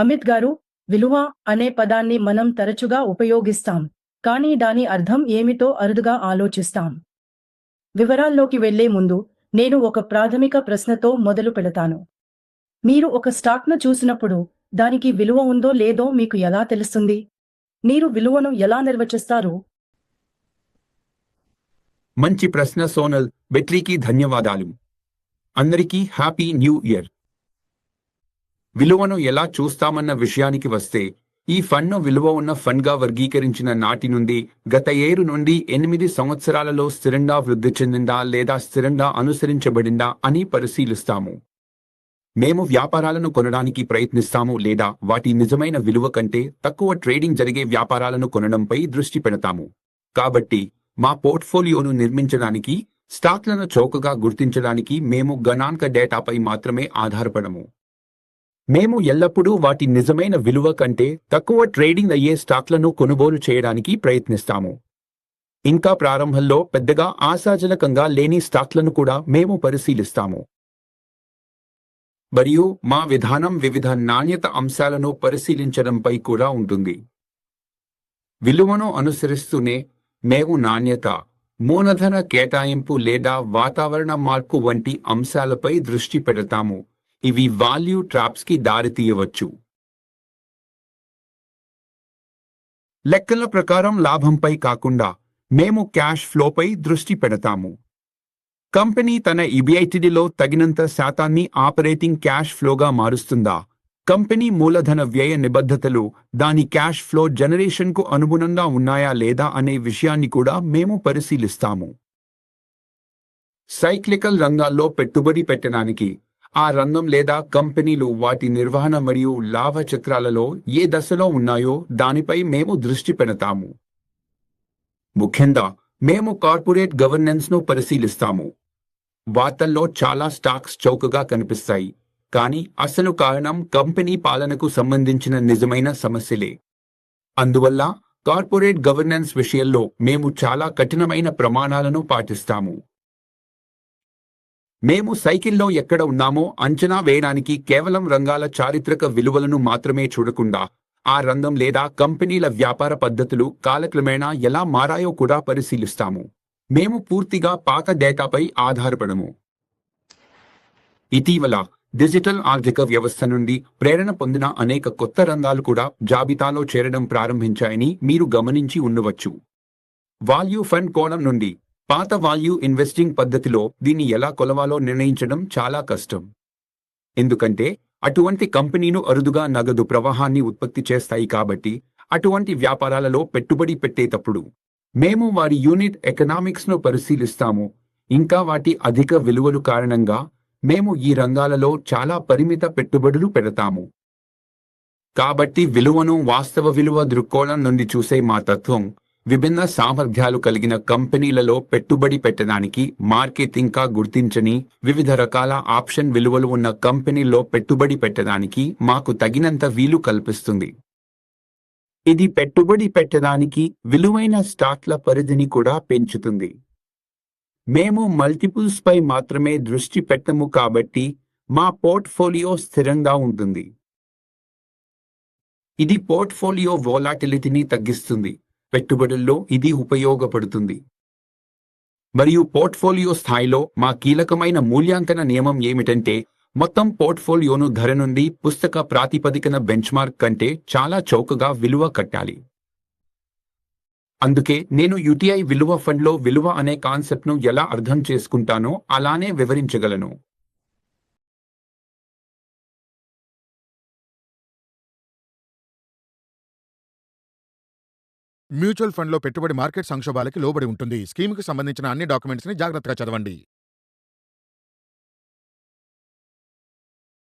అమిత్ గారు విలువ అనే పదాన్ని మనం తరచుగా ఉపయోగిస్తాం. కానీ దాని అర్థం ఏమిటో అరుదుగా ఆలోచిస్తాం. వివరాల్లోకి వెళ్ళే ముందు నేను ఒక ప్రాథమిక ప్రశ్నతో మొదలు పెడతాను. మీరు ఒక స్టాక్ను చూసినప్పుడు దానికి విలువ ఉందో లేదో మీకు ఎలా తెలుస్తుంది? మీరు విలువను ఎలా నిర్వచిస్తారు? మంచి ప్రశ్న సోనల్ బెట్రీకి ధన్యవాదాలు. అందరికీ హ్యాపీ న్యూ ఇయర్. విలువను ఎలా చూస్తామన్న విషయానికి వస్తే ఈ ఫండ్ను విలువ ఉన్న ఫండ్గా వర్గీకరించిన నాటి నుండి గత ఏడు నుండి ఎనిమిది సంవత్సరాలలో స్థిరంగా వృద్ధి చెందిందా లేదా స్థిరంగా అనుసరించబడిందా అని పరిశీలిస్తాము. మేము వ్యాపారాలను కొనడానికి ప్రయత్నిస్తాము లేదా వాటి నిజమైన విలువ కంటే తక్కువ ట్రేడింగ్ జరిగే వ్యాపారాలను కొనడంపై దృష్టి పెడతాము. కాబట్టి మా పోర్ట్ఫోలియోను నిర్మించడానికి స్టాక్లను చౌకగా గుర్తించడానికి మేము గణాంక డేటాపై మాత్రమే ఆధారపడము. మేము ఎల్లప్పుడూ వాటి నిజమైన విలువ కంటే తక్కువ ట్రేడింగ్ అయ్యే స్టాక్లను కొనుగోలు చేయడానికి ప్రయత్నిస్తాము. ఇంకా ప్రారంభంలో పెద్దగా ఆశాజనకంగా లేని స్టాక్లను కూడా మేము పరిశీలిస్తాము. మరియు మా విధానం వివిధ నాణ్యత అంశాలను పరిశీలించడంపై కూడా ఉంటుంది. విలువను అనుసరిస్తూనే మేము నాణ్యత మూలధన కేటాయింపు లేదా వాతావరణ మార్పు వంటి అంశాలపై దృష్టి పెడతాము. ఇవి వాల్యూ ట్రాప్స్కి దారితీయవచ్చు. లెక్కల ప్రకారం లాభంపై కాకుండా మేము క్యాష్ ఫ్లోపై దృష్టి పెడతాము. కంపెనీ తన ఇబిఐటిడిలో తగినంత శాతాన్ని ఆపరేటింగ్ క్యాష్ ఫ్లోగా మారుస్తుందా? కంపెనీ మూలధన వ్యయ నిబద్ధతలు దాని క్యాష్ ఫ్లో జనరేషన్కు అనుగుణంగా ఉన్నాయా లేదా అనే విషయాన్ని కూడా మేము పరిశీలిస్తాము. సైక్లికల్ రంగాల్లో పెట్టుబడి పెట్టడానికి ఆ రంగం లేదా కంపెనీలు వాటి నిర్వహణ మరియు లాభ చక్రాలలో ఏ దశలో ఉన్నాయో దానిపై మేము దృష్టి పెడతాము. ముఖ్యంగా మేము కార్పొరేట్ గవర్నెన్స్ను పరిశీలిస్తాము. వార్తల్లో చాలా స్టాక్స్ చౌకగా కనిపిస్తాయి కానీ అసలు కారణం కంపెనీ పాలనకు సంబంధించిన నిజమైన సమస్యలే. అందువల్ల కార్పొరేట్ గవర్నెన్స్ విషయంలో మేము చాలా కఠినమైన ప్రమాణాలను పాటిస్తాము. మేము సైకిల్లో ఎక్కడ ఉన్నామో అంచనా వేయడానికి కేవలం రంగాల చారిత్రక విలువలను మాత్రమే చూడకుండా ఆ రంగం లేదా కంపెనీల వ్యాపార పద్ధతులు కాలక్రమేణా ఎలా మారాయో కూడా పరిశీలిస్తాము. మేము పూర్తిగా పాత డేటాపై ఆధారపడము. ఇటీవల డిజిటల్ ఆర్థిక వ్యవస్థ నుండి ప్రేరణ పొందిన అనేక కొత్త రంగాలు కూడా జాబితాలో చేరడం ప్రారంభించాయని మీరు గమనించి ఉండవచ్చు. వాల్యూ ఫండ్ కోణం నుండి పాత వాల్యూ ఇన్వెస్టింగ్ పద్ధతిలో దీన్ని ఎలా కొలవాలో నిర్ణయించడం చాలా కష్టం. ఎందుకంటే అటువంటి కంపెనీను అరుదుగా నగదు ప్రవాహాన్ని ఉత్పత్తి చేస్తాయి కాబట్టి అటువంటి వ్యాపారాలలో పెట్టుబడి పెట్టేటప్పుడు మేము వారి యూనిట్ ఎకనామిక్స్ను పరిశీలిస్తాము. ఇంకా వాటి అధిక విలువలు కారణంగా మేము ఈ రంగాలలో చాలా పరిమిత పెట్టుబడులు పెడతాము. కాబట్టి విలువను వాస్తవ విలువ దృక్కోణం నుండి చూసే మా తత్వం విభిన్న సామర్థ్యాలు కలిగిన కంపెనీలలో పెట్టుబడి పెట్టడానికి మార్కెట్ ఇంకా గుర్తించని వివిధ రకాల ఆప్షన్ విలువలు ఉన్న కంపెనీల్లో పెట్టుబడి పెట్టడానికి మాకు తగినంత వీలు కల్పిస్తుంది. ఇది పెట్టుబడి పెట్టడానికి విలువైన స్టాక్ల పరిధిని కూడా పెంచుతుంది. మేము మల్టిపుల్స్ పై మాత్రమే దృష్టి పెట్టము కాబట్టి మా పోర్ట్ఫోలియో స్థిరంగా ఉంటుంది. ఇది పోర్ట్ఫోలియో వోలాటిలిటీని తగ్గిస్తుంది. పెట్టుబడుల్లో ఇది ఉపయోగపడుతుంది. మరియు పోర్ట్ఫోలియో స్థాయిలో మా కీలకమైన మూల్యాంకన నియమం ఏమిటంటే మొత్తం పోర్ట్ఫోలియోను ధర నుండి పుస్తక ప్రాతిపదికన బెంచ్మార్క్ కంటే చాలా చౌకగా విలువ కట్టాలి. అందుకే నేను యుటిఐ విలువ ఫండ్లో విలువ అనే కాన్సెప్ట్ను ఎలా అర్థం చేసుకుంటానో అలానే వివరించగలను. మ్యూచువల్ ఫండ్లో పెట్టుబడి మార్కెట్ సంక్షోభాలకి లోబడి ఉంటుంది. స్కీమ్కి సంబంధించిన అన్ని డాక్యుమెంట్స్ని జాగ్రత్తగా చదవండి.